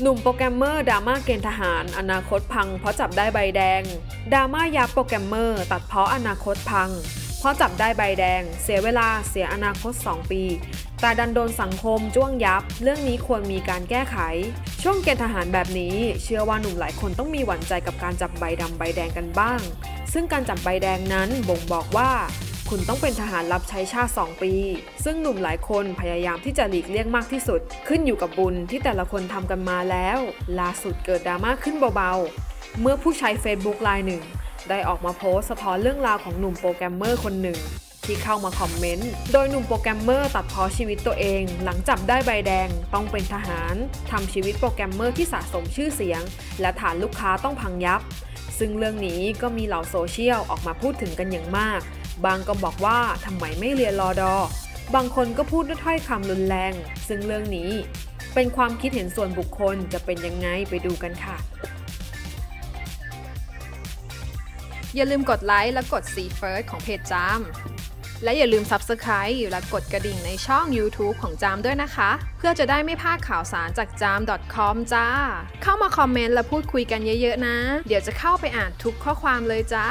หนุ่มโปรแกรมเมอร์ดราม่าเกณฑ์ทหาร อนาคตพัง เพราะจับได้ใบแดงดราม่ายับโปรแกรมเมอร์ ตัดเพาะอนาคตพัง เพราะจับได้ใบแดง เสียเวลาเสียอนาคต 2 ปี แต่ดันโดนสังคมจ้วงยับ เรื่องนี้ควรมีการแก้ไข ช่วงเกณฑ์ทหารแบบนี้ เชื่อว่าหนุ่มหลายคนต้องมีหวั่นใจกับการจับใบดำใบแดงกันบ้าง ซึ่งการจับใบแดงนั้นบ่งบอกว่า คุณต้องเป็นทหารรับใช้ชาติ 2 ปี ซึ่งหนุ่มหลายคนพยายามที่จะหลีกเลี่ยงมากที่สุด ขึ้นอยู่กับบุญที่แต่ละคนทำกันมาแล้ว ล่าสุดเกิดดราม่าขึ้นเบาๆ เมื่อผู้ใช้ Facebook รายหนึ่ง ได้ออกมาโพสต์สะท้อนเรื่องราวของหนุ่มโปรแกรมเมอร์คนหนึ่งที่เข้ามาคอมเมนต์ โดยหนุ่มโปรแกรมเมอร์ตัดพ้อชีวิตตัวเอง หลังจับได้ใบแดง ต้องเป็นทหาร ทำชีวิตโปรแกรมเมอร์ที่สะสมชื่อเสียง และฐานลูกค้าต้องพังยับ ซึ่งเรื่องนี้ก็มีเหล่าโซเชียลออกมาพูดถึงกันอย่างมาก บางก็บอกว่าทำไมไม่เรียนรอดอบางคนก็พูดด้วยถ้อยคำรุนแรง ซึ่งเรื่องนี้เป็นความคิดเห็นส่วนบุคคลจะเป็นยังไงไปดูกันค่ะ อย่าลืมกดไลค์และกดซีเฟิร์สของเพจจาม และอย่าลืม Subscribe และกดกระดิ่งในช่อง YouTube ของจามด้วยนะคะ เพื่อจะได้ไม่พลาดข่าวสารจากจาม .com จ้า เข้ามาคอมเมนต์และพูดคุยกันเยอะๆนะ เดี๋ยวจะเข้าไปอ่านทุกข้อความเลยจ้า